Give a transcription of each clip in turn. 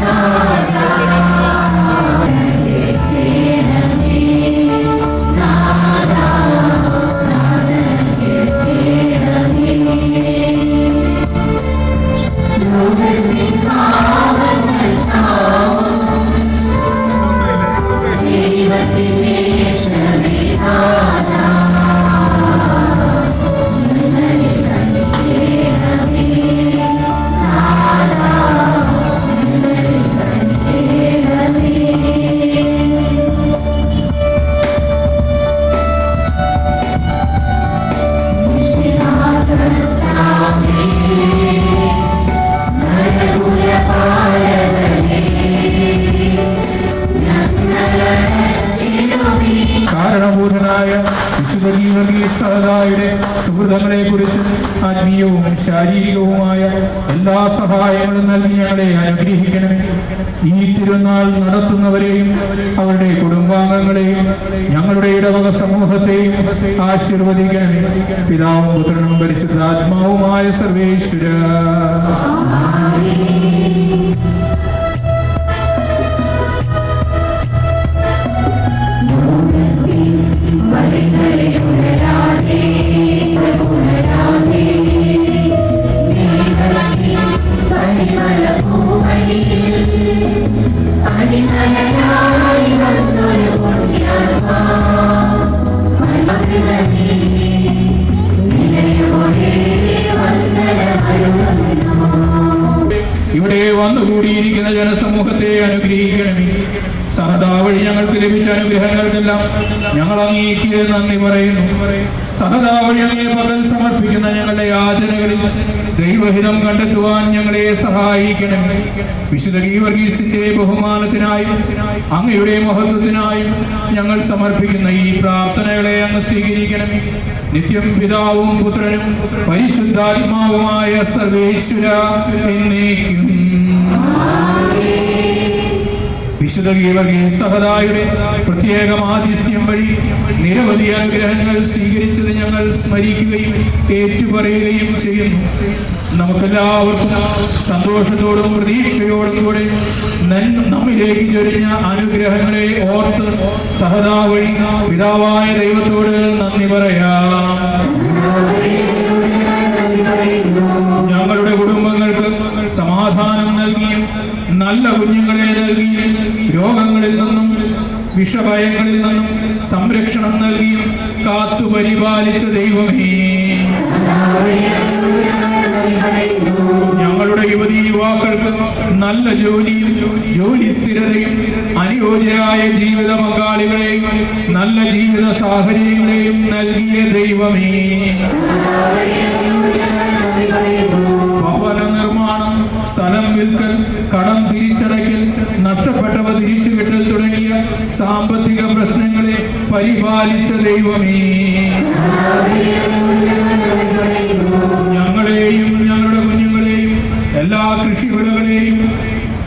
കാരണഭൂതനായ സുഹൃതങ്ങളെ കുറിച്ച് ആത്മീയവും ശാരീരികവുമായ എല്ലാ സഹായങ്ങളും നൽകി ഞങ്ങളെ അനുഗ്രഹിക്കണമേ. ഈ തിരുനാൾ നടത്തുന്നവരെയും അവരുടെ കുടുംബാംഗങ്ങളെയും ഞങ്ങളുടെ ഇടവക സമൂഹത്തെയും ആശീർവദിക്കണമേ. പിതാവും പുത്രനും പരിശുദ്ധാത്മാവുമായ സർവേശ്വര. ഞങ്ങൾ അങ്ങേക്ക് നന്ദി പറയുന്നു. സഹതാ വഴി അങ്ങേ പകൽ സമർപ്പിക്കുന്ന ഞങ്ങളുടെ യാചനകളിൽ ദൈവഹിതം കണ്ടെത്തുവാൻ ഞങ്ങളെ സഹായിക്കണം. വിശുദ്ധ ഗീവർഗീസിന്റെ ബഹുമാനത്തിനായും അങ്ങയുടെ മഹത്വത്തിനായും ഞങ്ങൾ സമർപ്പിക്കുന്ന ഈ പ്രാർത്ഥനകളെ അങ്ങ് സ്വീകരിക്കണമേ നിത്യം പിതാവും പുത്രനും പരിശുദ്ധാത്മാവുമായ സർവേശ്വര എന്നേക്കും. വിശുദ്ധ സഹതായുടെ പ്രത്യേക ആതിഥ്യം വഴി നിരവധി അനുഗ്രഹങ്ങൾ സ്വീകരിച്ചത് ഞങ്ങൾ സ്മരിക്കുകയും ഏറ്റുപറയുകയും ചെയ്യുന്നു. നമുക്കെല്ലാവർക്കും സന്തോഷത്തോടും പ്രതീക്ഷയോടും കൂടെ നമ്മിലേക്ക് ചൊരിഞ്ഞ അനുഗ്രഹങ്ങളെ ഓർത്ത് സഹതാ വഴി പിതാവായ ദൈവത്തോട് നന്ദി പറയാം. ഞങ്ങളുടെ കുടുംബങ്ങൾക്ക് സമാധാനം നൽകിയും നല്ല കുഞ്ഞുങ്ങളെ നൽകിയും രോഗങ്ങളിൽ നിന്നും വിഷഭയങ്ങളിൽ നിന്നും സംരക്ഷണം നൽകിയും കാത്തു പരിപാലിച്ച ദൈവമേ. ഞങ്ങളുടെ യുവതി യുവാക്കൾക്ക് നല്ല ജോലിയും ജോലി സ്ഥിരതയും അനുയോജ്യരായ ജീവിത പങ്കാളികളെയും നല്ല ജീവിത സാഹചര്യങ്ങളെയും നൽകിയ ദൈവമേ. ഭവന നിർമ്മാണം സ്ഥലം വിൽക്കൽ കടം തിരിച്ചടയ്ക്കൽ നഷ്ടപ്പെട്ടവ തിരിച്ചു കിട്ടൽ തുടങ്ങിയ സാമ്പത്തിക പ്രശ്നങ്ങളെ പരിപാലിച്ച ദൈവമേ. ഞങ്ങളെയും ഞങ്ങളുടെ കുഞ്ഞുങ്ങളെയും എല്ലാ കൃഷിവിളകളെയും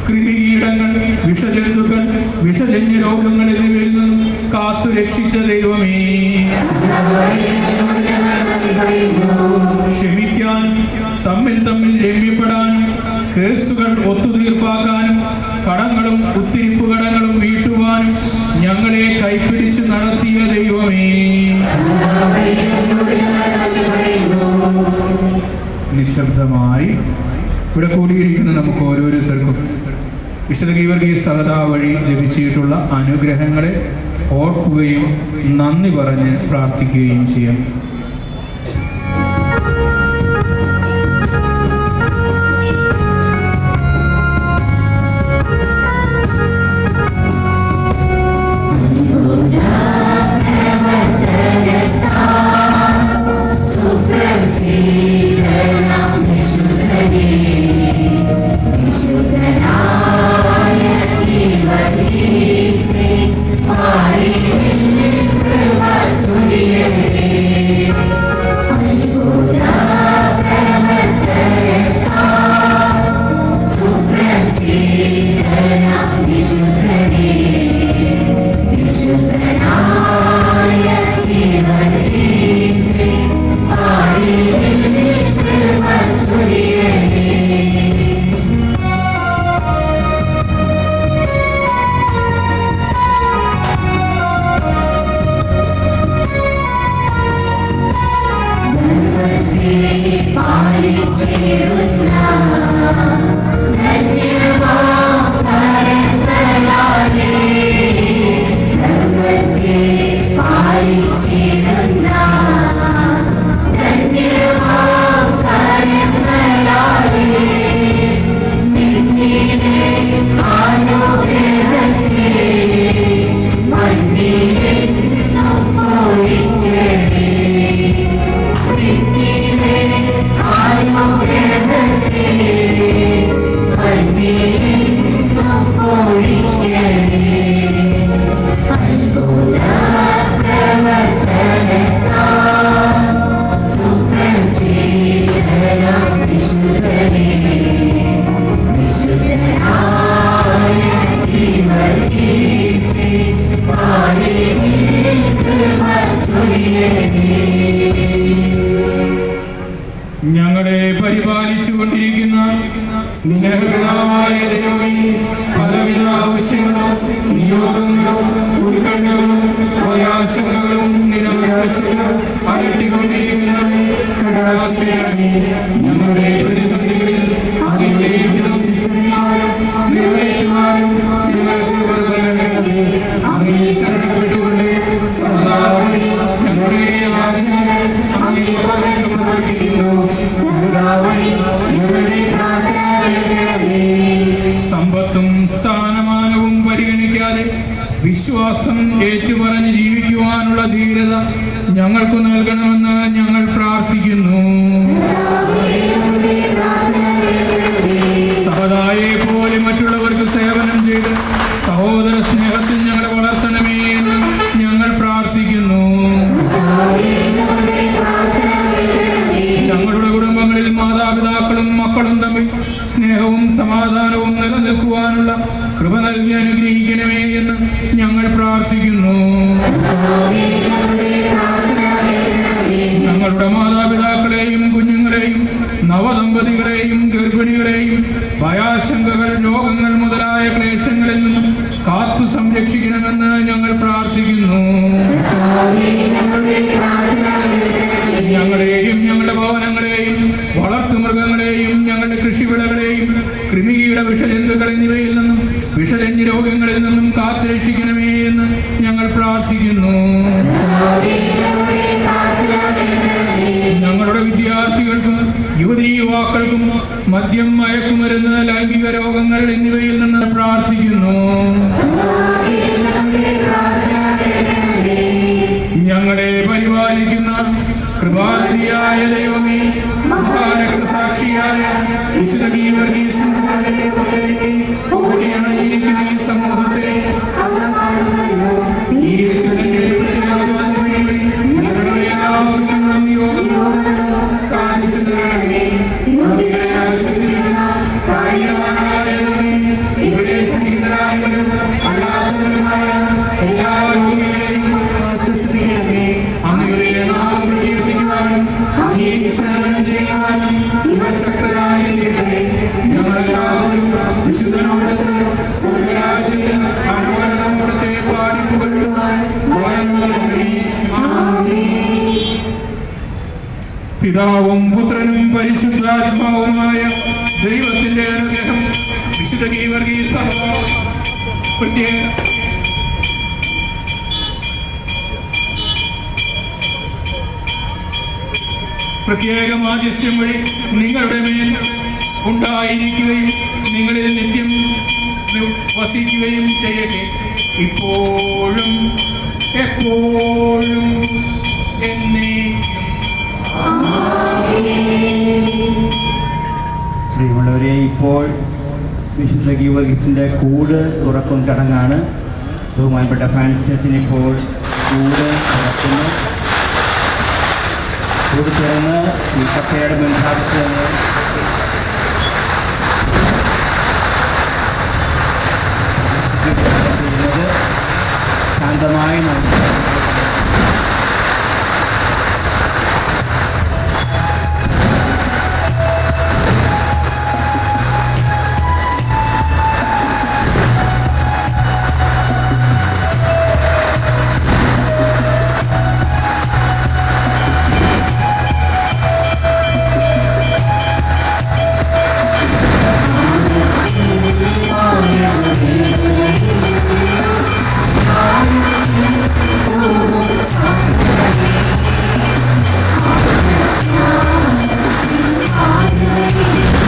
കൃമികീടങ്ങൾ വിഷജന്തുക്കൾ വിഷജന്യ രോഗങ്ങൾ എന്നിവയിൽ നിന്നും കാത്തു രക്ഷിച്ച ദൈവമേ. ക്ഷമിക്കാനും തമ്മിൽ തമ്മിൽ കേസുകൾ ഒത്തുതീർപ്പാക്കാനും കടങ്ങളും ഉത്തിരിപ്പ് കടങ്ങളും വീട്ടുവാനും ഞങ്ങളെ കൈപ്പിടിച്ച് നടത്തിയ ദൈവമേ. നിശബ്ദമായി ഇവിടെ കൂടിയിരിക്കുന്ന നമുക്ക് ഓരോരുത്തർക്കും വിശുദ്ധ ഗീവർഗീയ സഹതാ വഴി ലഭിച്ചിട്ടുള്ള അനുഗ്രഹങ്ങളെ ഓർക്കുകയും നന്ദി പറഞ്ഞ് പ്രാർത്ഥിക്കുകയും ചെയ്യാം. you now. ഞങ്ങളെ പരിപാലിച്ചു കൊണ്ടിരിക്കുന്ന സ്നേഹപിതാവായ ദൈവമേ പലവിധ ആവശ്യങ്ങളും നിയോഗങ്ങളും ഉത്കണ്ഠകളും പ്രയാസങ്ങളും നിരവയാസങ്ങളും അരട്ടിക്കൊണ്ടിരിക്കുന്ന ഞങ്ങളുടെ പ്രതിസന്ധികളിൽ അതിന്റെ വിധം തിരിച്ചറിയാനും വിശ്വാസം ഏറ്റുപറഞ്ഞ് ജീവിക്കുവാനുള്ള ധീരത ഞങ്ങൾക്ക് നൽകണമെന്ന് ഞങ്ങൾ പ്രാർത്ഥിക്കുന്നു. സഹതായെ പോലെ മറ്റുള്ളവർക്ക് സേവനം ചെയ്ത് സഹോദര സ്നേഹത്തിൽ ഞങ്ങളെ വളർത്തണമേ എന്ന് ഞങ്ങൾ പ്രാർത്ഥിക്കുന്നു. ഞങ്ങളുടെ കുടുംബങ്ങളിൽ മാതാപിതാക്കളും മക്കളും തമ്മിൽ സ്നേഹവും സമാധാനവും നിലനിൽക്കുവാനുള്ള കൃപ നൽകി അനുഗ്രഹിക്കണമേ എന്ന് ഞങ്ങൾ പ്രാർത്ഥിക്കുന്നു. ഞങ്ങളുടെ മാതാപിതാക്കളെയും കുഞ്ഞുങ്ങളെയും നവദമ്പതികളെയും ഗർഭിണികളെയും ഭയാശങ്കകൾ രോഗങ്ങൾ മുതലായ ക്ലേശങ്ങളിൽ നിന്നും കാത്തു സംരക്ഷിക്കണമെന്ന് ഞങ്ങൾ പ്രാർത്ഥിക്കുന്നു. വിഷജന്യ രോഗങ്ങളിൽ നിന്നും കാത്തുരക്ഷിക്കണമേ എന്ന് ഞങ്ങൾ പ്രാർത്ഥിക്കുന്നു. ഞങ്ങളുടെ വിദ്യാർത്ഥികൾക്കും യുവതി യുവാക്കൾക്കും മദ്യം മയക്കുമരുന്ന് ലൈംഗിക രോഗങ്ങൾ എന്നിവയിൽ നിന്ന് പ്രാർത്ഥിക്കുന്നു. ഞങ്ങളെ പരിപാലിക്കുന്ന കൃപാനിധിയായ ദൈവമേ സാക്ഷിയായ വിശുദ്ധ ഗീവർഗീസ് ഓടിയണഞ്ഞിരിക്കുന്ന പിതാവും പുത്രനും പരിശുദ്ധാത്മാവുമായ ദൈവത്തിന്റെ അനുഗ്രഹം വിശുദ്ധ ഗീവർഗീസ പ്രത്യേക പ്രത്യേക മാധ്യസ്ഥ്യം വഴി നിങ്ങളുടെ മേൽ ഉണ്ടായിരിക്കുകയും നിങ്ങളിൽ നിത്യം വസിക്കുകയും ചെയ്യട്ടെ. ഇപ്പോഴും എപ്പോഴും എന്നേക്കും. പ്രിയമുള്ളവരെ ഇപ്പോൾ വിശുദ്ധ ഗീവർഗീസിന്റെ കൂട് തുറക്കും ചടങ്ങാണ്. ബഹുമാനപ്പെട്ട അച്ഛൻ ഇപ്പോൾ കൂട് തുറക്കുന്നു. കൂട് തുറന്ന് ഈ കട്ടയുടെ മുൻഭാഗത്ത് തന്നെ. ശാന്തമായി നമുക്ക്